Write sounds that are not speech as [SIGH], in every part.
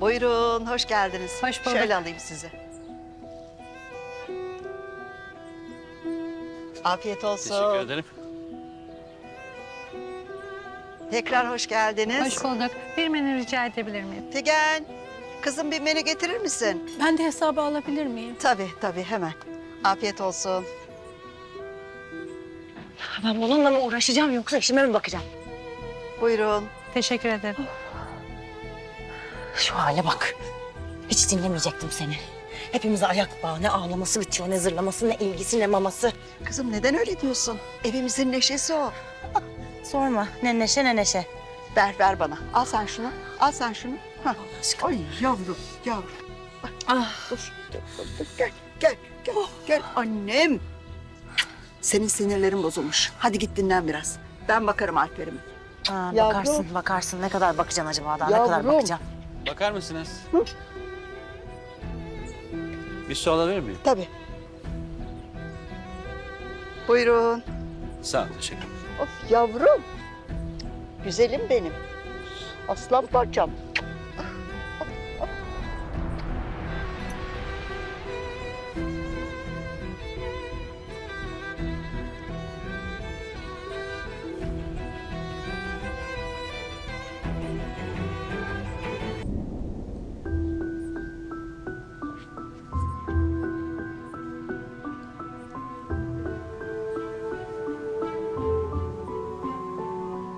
Buyurun, hoş geldiniz. Hoş bulduk. Şöyle alayım sizi. Afiyet olsun. Teşekkür ederim. Tekrar hoş geldiniz. Hoş bulduk. Bir menü rica edebilir miyim? Figen, kızım bir menü getirir misin? Ben de hesabı alabilir miyim? Tabii, tabii hemen. Afiyet olsun. Ben bununla mı uğraşacağım yoksa işime mi bakacağım? Buyurun. Teşekkür ederim. Şu hale bak. Hiç dinlemeyecektim seni. Hepimize ayak bağı. Ne ağlaması bitiyor, ne zırlaması, ne ilgisi, ne maması. Kızım neden öyle diyorsun? Evimizin neşesi o. Sorma. Ne neşe ne neşe. Ver, ver bana. Al sen şunu. Al sen şunu. Hah. aşkına. Ay yavrum, yavrum. Bak, Ah. Dur, dur, dur, dur. Gel, gel, gel, gel. Annem. Senin sinirlerin bozulmuş. Hadi git dinlen biraz. Ben bakarım Alper'ime. Aa, Yavrum. bakarsın, bakarsın. Ne kadar bakacaksın acaba daha? Ne kadar Yavrum. bakacaksın? Bakar mısınız? Bir su alabilir miyim? Tabii. Buyurun. Sağ ol, teşekkür ederim. Of yavrum. Güzelim benim. Aslan parçam.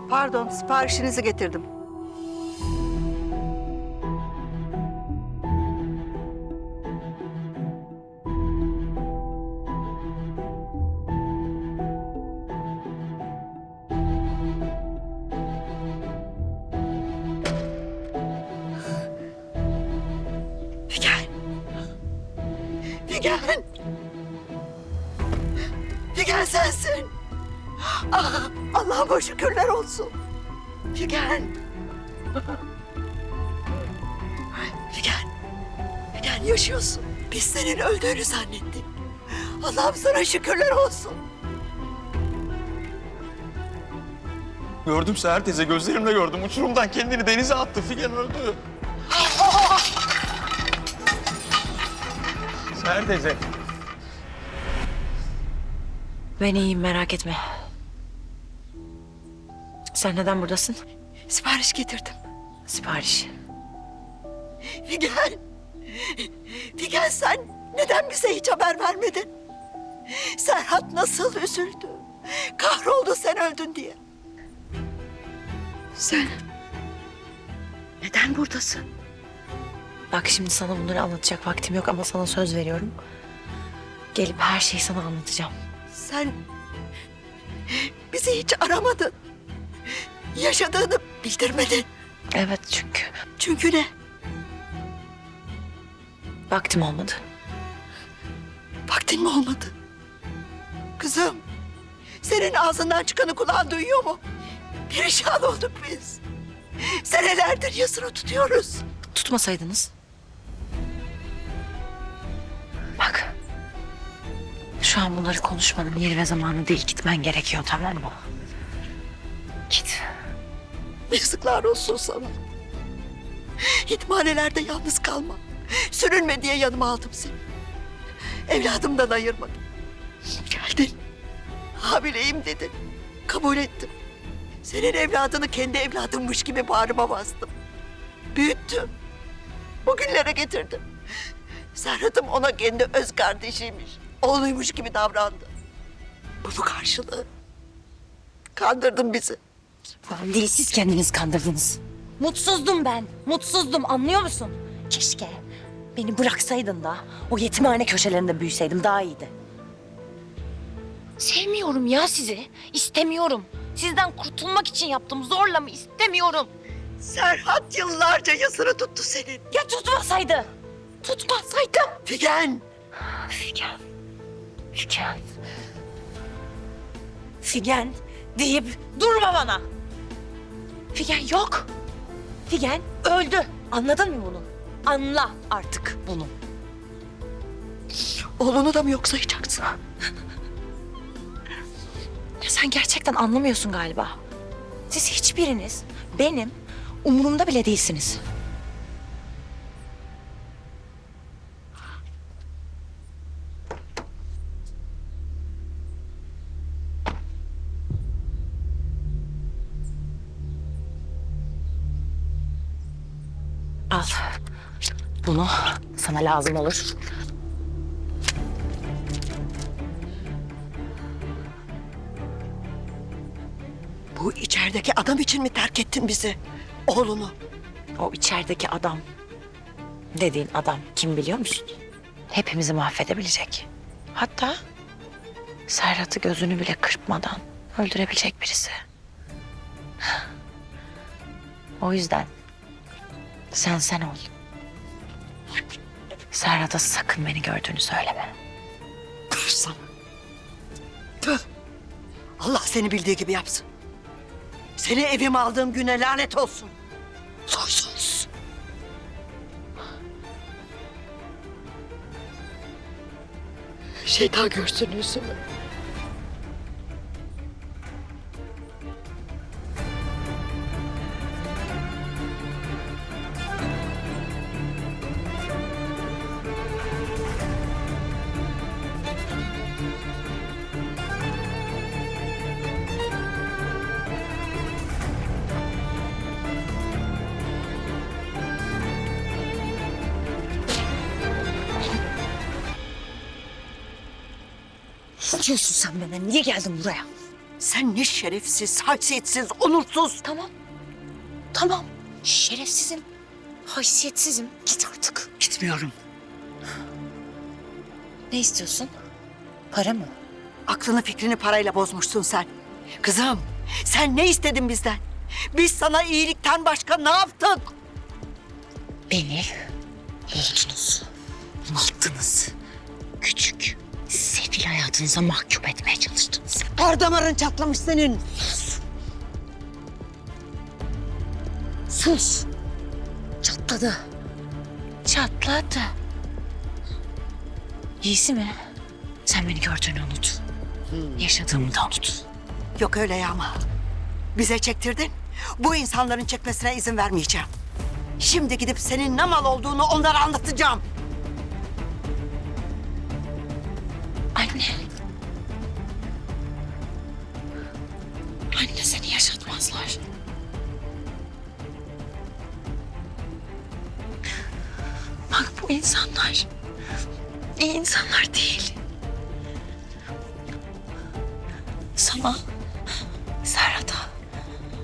Pardon, siparişinizi getirdim. Figen. Figen. Figen sensin. Ah, Allah'ıma şükürler olsun. Figen. Figen. Figen yaşıyorsun. Biz senin öldüğünü zannettik. Allah'ım sana şükürler olsun. Gördüm Seher teyze, gözlerimle gördüm. Uçurumdan kendini denize attı. Figen öldü. Seher teyze. Ben iyiyim merak etme. Sen neden buradasın? Sipariş getirdim. Sipariş. Figen. Figen sen neden bize hiç haber vermedin? Serhat nasıl üzüldü. Kahroldu sen öldün diye. Sen neden buradasın? Bak şimdi sana bunları anlatacak vaktim yok ama sana söz veriyorum. Gelip her şeyi sana anlatacağım. Sen bizi hiç aramadın. Yaşadığını bildirmedin. Evet çünkü Çünkü ne? vaktim olmadı. Vaktin mi olmadı? Kızım, senin ağzından çıkanı kulağın duyuyor mu? Perişan olduk biz. Senelerdir yasını tutuyoruz. Tutmasaydınız. Bak. Şu an bunları konuşmanın yeri ve zamanı değil. Gitmen gerekiyor tamam mı? Git. Yazıklar olsun sana. Hitmanelerde yalnız kalma. Sürünme diye yanıma aldım seni. Evladımdan ayırmadım. Geldin. Hamileyim dedin. Kabul ettim. Senin evladını kendi evladımmış gibi bağrıma bastım. Büyüttüm. Bugünlere getirdim. Serhat'ım ona kendi öz kardeşiymiş. Oğluymuş gibi davrandı. Bunun karşılığı. Kandırdın bizi. Ben değil siz kendiniz kandırdınız. Mutsuzdum ben. Mutsuzdum anlıyor musun? Keşke beni bıraksaydın da o yetimhane köşelerinde büyüseydim daha iyiydi. Sevmiyorum ya sizi. İstemiyorum. Sizden kurtulmak için yaptım. Zorla mı istemiyorum. Serhat yıllarca yasını tuttu senin. Ya tutmasaydı? Tutmasaydı. Figen. Figen. Figen. Figen deyip durma bana. Figen yok. Figen öldü. Anladın mı bunu? Anla artık bunu. Oğlunu da mı yok sayacaksın? Ya sen gerçekten anlamıyorsun galiba. Siz hiçbiriniz benim umurumda bile değilsiniz. Al. Bunu sana lazım olur. Bu içerideki adam için mi terk ettin bizi? Oğlunu. O içerideki adam dediğin adam kim biliyor musun? Hepimizi mahvedebilecek. Hatta Serhat'ı gözünü bile kırpmadan öldürebilecek birisi. [SIGHS] O yüzden sen sen ol. Serhat'a sakın beni gördüğünü söyleme. Tüh sana. Tüh. Allah seni bildiği gibi yapsın. Seni evime aldığım güne lanet olsun. Soysuz. Şeytan görsün yüzümü. Ne diyorsun sen bana? Niye geldin buraya? Sen ne şerefsiz, haysiyetsiz, onursuz. Tamam. Tamam. Şerefsizim. Haysiyetsizim. Git artık. Gitmiyorum. Ne istiyorsun? Para mı? Aklını fikrini parayla bozmuşsun sen. Kızım, sen ne istedin bizden? Biz sana iyilikten başka ne yaptık? Beni buldunuz. Hayatınıza mahkum etmeye çalıştınız. Her damarın çatlamış senin. Sus. Çatladı. Çatladı. İyisi mi? Sen beni gördüğünü unut. Yaşadığımı da unut. Yok öyle ya ama. Bize çektirdin. Bu insanların çekmesine izin vermeyeceğim. Şimdi gidip senin ne mal olduğunu onlara anlatacağım. Anne seni yaşatmazlar. Bak bu insanlar iyi insanlar değil. Sana, Serhat'a,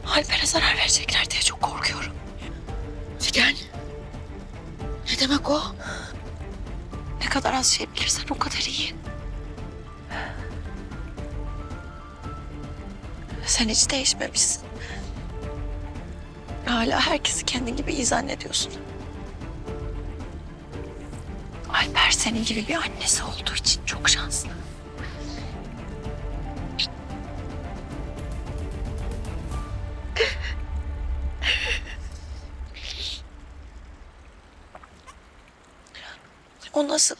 Alper'e zarar verecekler diye çok korkuyorum. Figen. Ne demek o? Ne kadar az şey bilirsen o kadar iyi. Sen hiç değişmemişsin. Hala herkesi kendin gibi iyi zannediyorsun. Alper senin gibi bir annesi olduğu için çok şanslı. O nasıl?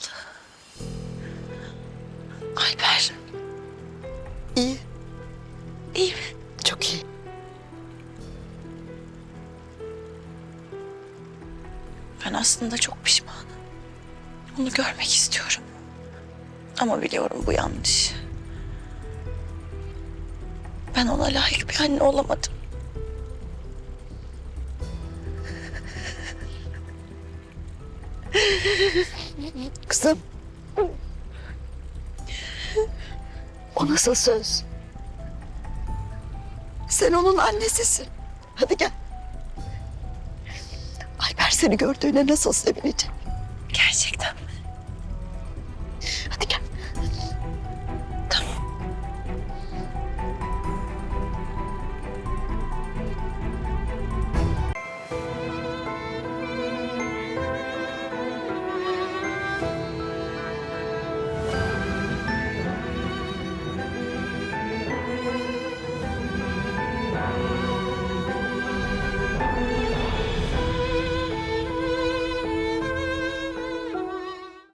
Alper İyi. iyi mi? Ben aslında çok pişmanım. Onu görmek istiyorum. Ama biliyorum bu yanlış. Ben ona layık bir anne olamadım. [LAUGHS] Kızım. O nasıl söz? Sen onun annesisin. Hadi gel. Seni gördüğüne nasıl sevinecek? Gerçekten mi? Hadi gel.